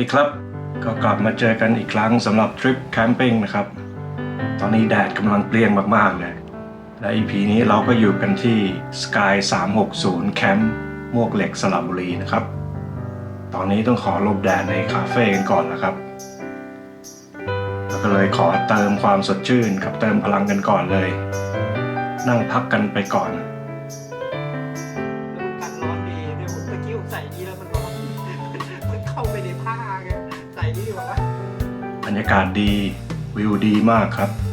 สวัสดีครับ ก็กลับมาเจอกันอีกครั้งสำหรับทริปแคมปิ้งนะครับ ตอนนี้แดดกำลังเปรี้ยงมากๆเลยและ EP นี้เราก็อยู่กันที่ Sky 360 Camp มวกเหล็กสระบุรีนะครับ ตอนนี้ต้องขอลบแดดในคาเฟ่กันก่อนนะครับ แล้วก็เลยขอเติมความสดชื่นกับเติมพลังกันก่อนเลย นั่งพักกันไปก่อน รรยากาศดีวิวดีมากครับ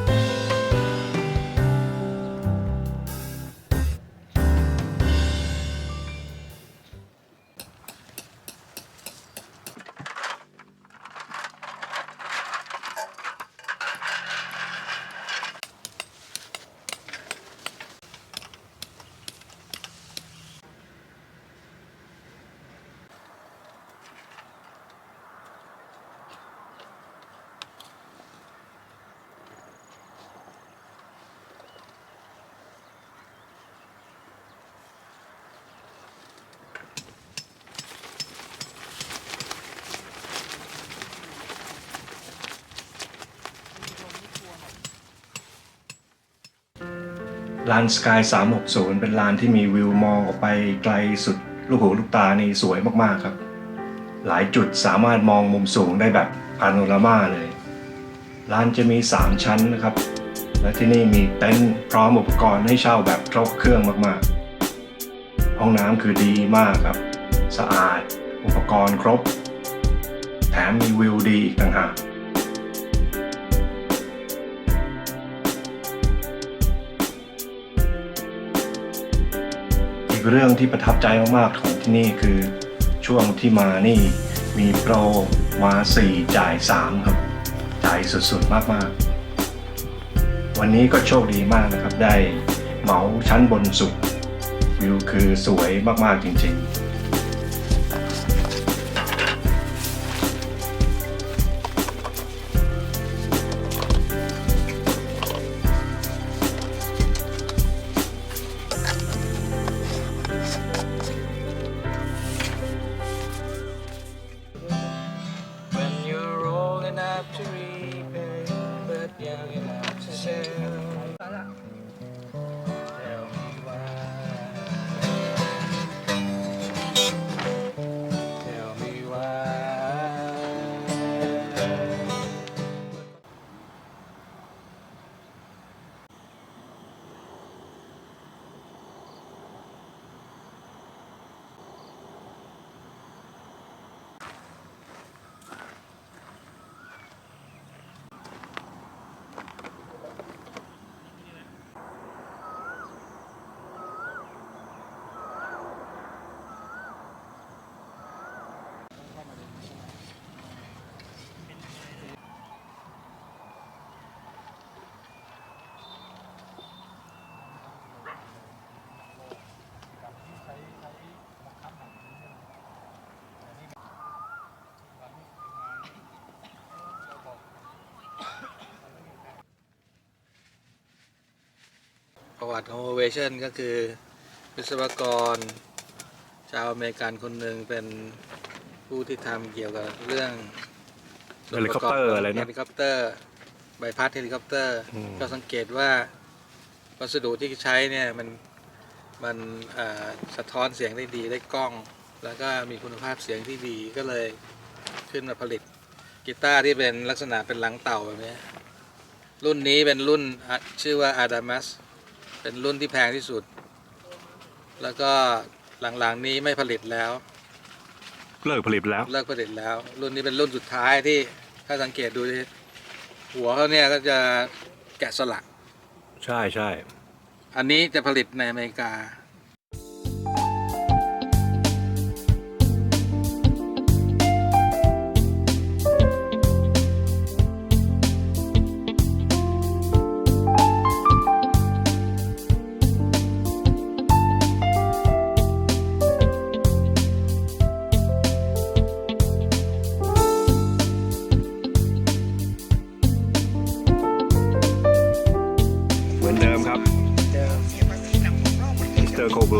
ลานสกาย360 เป็นลานที่มีวิวมองออกไปไกลสุดลูกหูลูกตานี่สวยมากๆครับ หลายจุดสามารถมองมุมสูงได้แบบพาโนรามาเลยลานจะมี 3 ชั้นนะครับ และที่นี่มีเต็นท์พร้อมอุปกรณ์ให้เช่าแบบครบเครื่องมากๆ ห้องน้ำคือดีมากครับ สะอาดอุปกรณ์ครบ แถมมีวิวดีอีกต่างหากอีก เรื่องที่ประทับใจมากๆของที่นี่คือช่วงที่มานี่มีโปรมา4จ่าย3ครับจ่ายสุดๆมากๆ วันนี้ก็โชคดีมากนะครับ ได้เหมาชั้นบนสุดวิวคือสวยมากๆจริงๆ ประวัติของ Ovation ก็คือวิศวกร ชาวอเมริกันคนหนึ่งเป็นผู้ที่ทำเกี่ยวกับเรื่องเฮลิคอปเตอร์อะไรนะเฮลิคอปเตอร์ใบพัดเฮลิคอปเตอร์อืมก็สังเกตว่าวัสดุที่ใช้เนี่ยมันมันเอ่อสะท้อนเสียงได้ดีได้กล้อง แล้วก็มีคุณภาพเสียงที่ดีก็เลยขึ้นมาผลิตกีตาร์ที่เป็นลักษณะเป็นหลังเต่าแบบนี้ รุ่นนี้เป็นรุ่นอะชื่อว่า Adamas เป็นรุ่นที่แพงที่สุด แล้วก็หลังๆนี้ไม่ผลิตแล้วเลิกผลิตแล้ว เลิกผลิตแล้ว รุ่นนี้เป็นรุ่นสุดท้ายที่ถ้าสังเกตดูดิหัวเขาเนี่ยก็จะแกะสลัก ใช่ใช่ อันนี้จะผลิตในอเมริกา โกเบล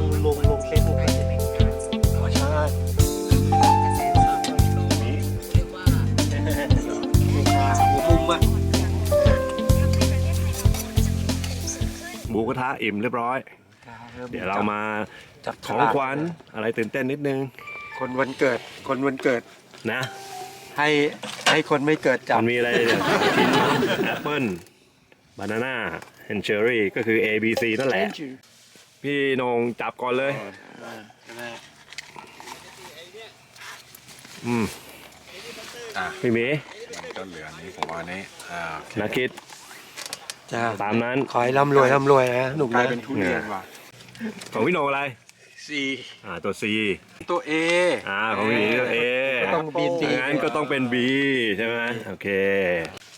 งลงลงเซบุ๊กธรรมชาติมีปลาหมูพุ่มอะหมูกระทะอิ่มเรียบร้อย เดี๋ยวเรามาจับของขวัญอะไรตื่นเต้นนิดนึง คนวันเกิด คนวันเกิดนะ ให้ให้คนไม่เกิดจับมันมีอะไรเนี่ยชิ้นแอปเปิ้ลบานาน่าแอนเชอรี่ก็คือ A B C นั่นแหละ พี่นงจับก่อนเลย อืมอะพี่หมีมันก็เหลือนี้ผมว่านี้อ่าโอเคนักคิดจ้าตามนั้นขอให้ร่ำรวยร่ำรวยนะหนุ่มกลายนะเป็นทุเรียนว่ะของพี่นงอะไร ซีอ่าตัว C ตัวเออ่าของพี่หมีตัว A ก็ต้องบีนดีงั้นก็ต้องเป็น B ใช่ไหมโอเค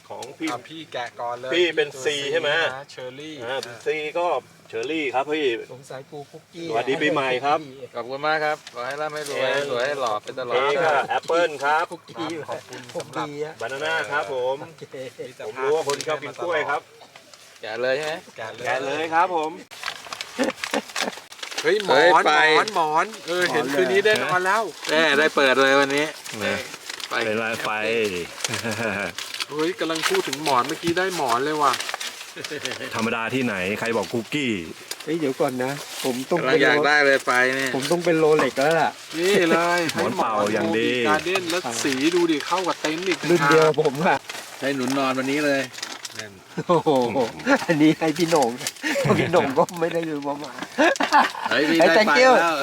ของพี่ อะพี่แกะก่อนเลยพี่เป็น C ใช่ไหม เชอร์รี่อ่า C ก็เชอรี่ครับพี่ สงสัยกูคุกกี้สวัสดีปีใหม่ครับ ขอบคุณมากครับ ขอให้ร่ำให้รวยสวยให้หล่อเป็นตลอเอดก็แอปเปิลครับคุกกี้ขอบคุณคุกสำหรับกี้อะบานาน่าครับผมโอเคผมรู้ว่าคนชอบกินกล้วยครับ แกะเลยใช่ไหมแกะเลยแกะเลยครับผม เฮ้ยหมเฮ้อยนไปหมอนหมอนเออเห็นคืนนี้ได้นอนแล้วแม่ได้เปิดเลยวันนี้ไปเป็นลายไฟเฮ้ยกำลังพูดถึงหมอนเมื่อกี้ได้หมอนเลยว่ะธรรมดาที่ไหนใครบอกคุกกี้ เฮ้ยเดี๋ยวก่อนนะ ผมต้องกำลัเป็งนอยากโลได้เลยไฟเนี่ย ผมต้องเป็นโรเล็กแล้วล่ะ นี่เลยหมอนเป่าอย่างดี การเด่นแล้วสีดูดิเข้ากับเต็นท์อีก รุ่นเดียวผมอะใช้หนุนนอนวันนี้เลย โอ้โหอันนี้ให้พี่หนงเพราะพี่หนงก็ไม่ได้ดูมามาเฮ้ยพี่เฮ้ยได้ thank ไฟ you แล้ว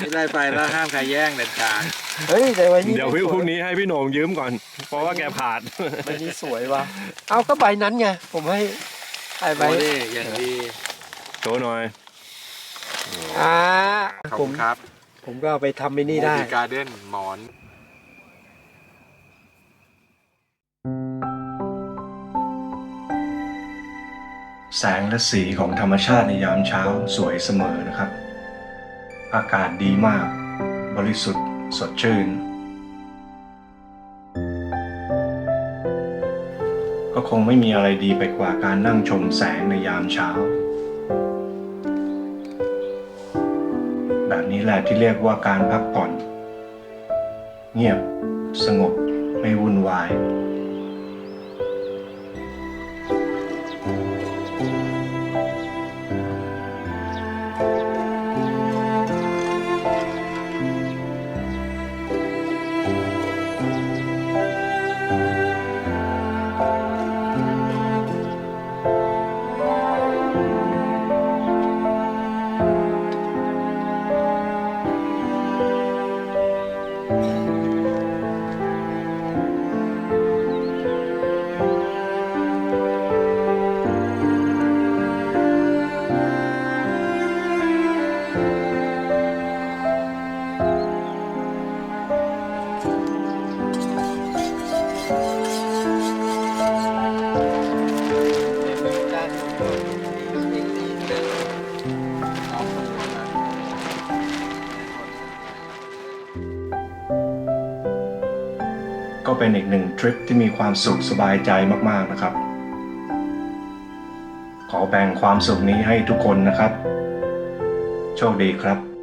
พี่ได้ไฟแล้วห้ามใครแย่งเด็ดขาดเฮ้ยแต่วันนี้เดี๋ยวพี่พรุ่งนี้ให้พี่โหน่งยืมก่อน เพราะว่าแกขาดวันนี้สวยว่ะเอาก็ใบนั้นไงผมให้ไอ้ใบโอ้ดิอย่างดีโชว์หน่อยอ่าขอบผคุมณครับ ผมก็เอาไปทำไอ้นี่ได้การเด่นหมอน แสงและสีของธรรมชาติในยามเช้าสวยเสมอนะครับ อากาศดีมาก บริสุทธิ์สดชื่น ก็คงไม่มีอะไรดีไปกว่าการนั่งชมแสงในยามเช้า แบบนี้แหละที่เรียกว่าการพักผ่อน เงียบ สงบ ไม่วุ่นวาย เป็นอีกหนึ่งทริปที่มีความสุขสบายใจมากๆนะครับ ขอแบ่งความสุขนี้ให้ทุกคนนะครับ โชคดีครับ